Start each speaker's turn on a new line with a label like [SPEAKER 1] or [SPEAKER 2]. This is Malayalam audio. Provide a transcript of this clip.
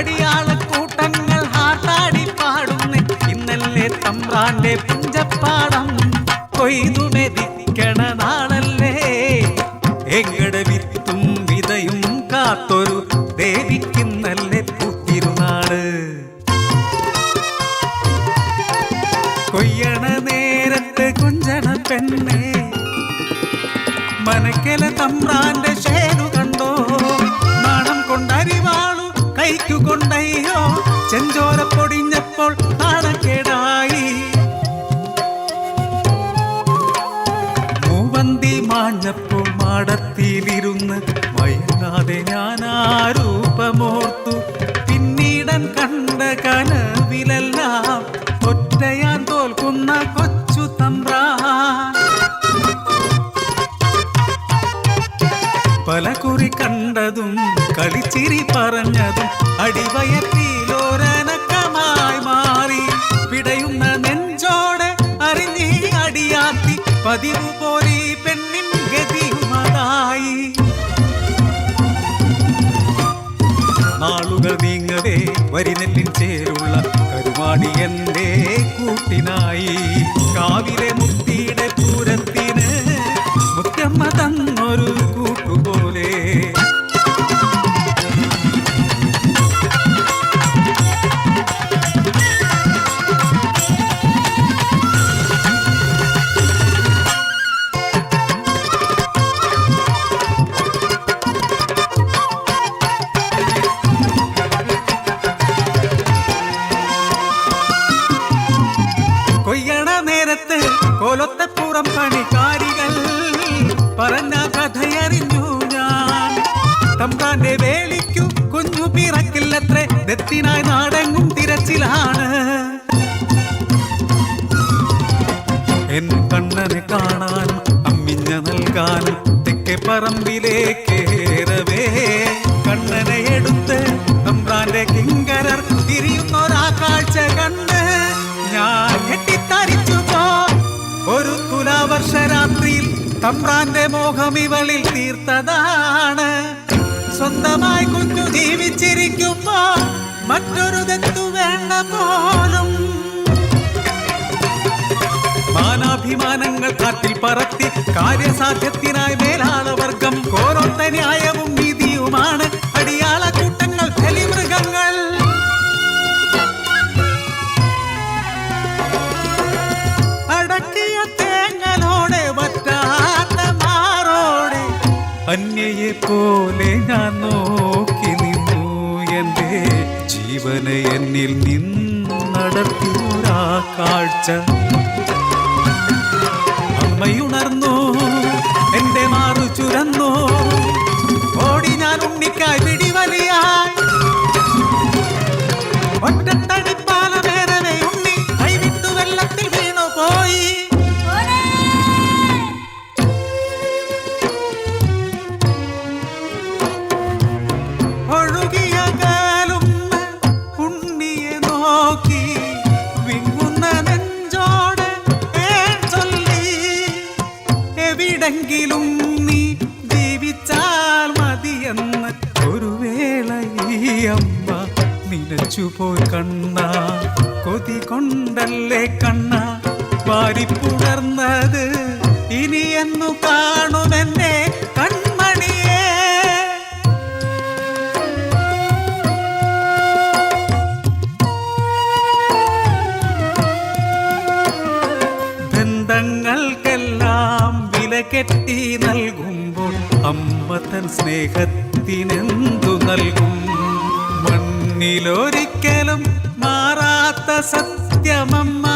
[SPEAKER 1] അടിയാളക്കൂട്ടങ്ങൾ ഹാട്ടാടി പാടുന്നു. ഇന്നല്ലേ തമ്പ്രാന്റെ പുഞ്ചപ്പാടം. കൊയ്തു മെതിക്കണ നാളല്ലേ. എങ്ങടെ വിത്തും വിതയും കാത്തൊരു ദേവിക്കുന്നല്ലേ പൂത്തിരുന്നാൾ. കൊയ്യണ നേരത്ത് കുഞ്ചണ പെണ്ണേ. മനക്കല തമ്പ്രാന്റെ ചെഞ്ചോര പൊടിഞ്ഞപ്പോൾ നാണക്കേടായി. മൂവന്തി മാഞ്ഞപ്പോൾ മാടത്തിയിലിരുന്ന് മയങ്ങാതെ ഞാൻ ആ രൂപമോർത്തു. പിന്നീടൻ കണ്ട കനവിലെല്ലാം ഒറ്റയാൻ തോൽക്കുന്ന കൊച്ചു തമ്പ്രാൻ. പല കുറി കണ്ടതും കളിച്ചിരി പറഞ്ഞതും മാറി പിടയുന്ന നെഞ്ചോടെ അറിഞ്ഞി അടിയാത്തി പതിവ് പോലെ പെണ്ണിൻ ഗതിയുമതായി നാളുകൾ നീങ്ങവേ വരിനെല്ലിൻ ചേരുള്ള കരുമാടി എന്റെ കൂട്ടിനായി. കാവിലെ മുത്തിയുടെ പൂരത്തിന് കോലത്തപ്പുറം പണിക്കാരികൾ പറഞ്ഞ കഥയറിഞ്ഞു ഞാൻ. തമ്പാന്റെ വേലിക്കു കുഞ്ഞു പിറക്കില്ലത്രേ ദത്തിനായി നാടെങ്ങും തിരച്ചിലാണ്. എൻ കണ്ണനെ കാണാൻ അമ്മിഞ്ഞ നൽകാനും തെക്കെ പറമ്പിലേക്കേറവേ കണ്ണനെ എടുത്ത് തമ്പ്രാന്റെ കിങ്കരർ തിരിയുന്നൊരാ കാഴ്ച കണ്ട് തമ്പ്രാന്റെ മോഹം ഇവളിൽ തീർത്തതാണ്. സ്വന്തമായി കുഞ്ഞു ജീവിച്ചിരിക്കുമ്പോ മറ്റൊരു തെത്തു വേണ്ട പോലും. മാനാഭിമാനങ്ങൾ കാറ്റിൽ പറത്തി കാര്യസാധ്യത്തിനായി മേലാളവർഗം കോരൊത്ത ന്യായവും അന്യയെ പോലെ ഞാൻ നോക്കി നിന്നു എന്റെ ജീവനെ എന്നിൽ നിന്നടത്തിയൊരാ കാഴ്ച. അമ്മയുണർന്നു എന്റെ മാറു ചുരന്നു. ഓടി ഞാൻ ഉണ്ണിക്കായി പിടിവലിയായി. എവിടെങ്കിലും നീ ജീവിച്ചാൽ മതിയെന്ന് ഒരു വേള ഈ അമ്മ നിനച്ചു പോയി കണ്ണ. കൊതി കൊണ്ടല്ലേ കണ്ണ? വാരിപ്പുണർന്നത് ഇനി എന്നു കാണുമെന്നെ അമ്മ തൻ സ്നേഹത്തിനെന്തു നൽകും? മണ്ണിലൊരിക്കലും മാറാത്ത സത്യമമ്മ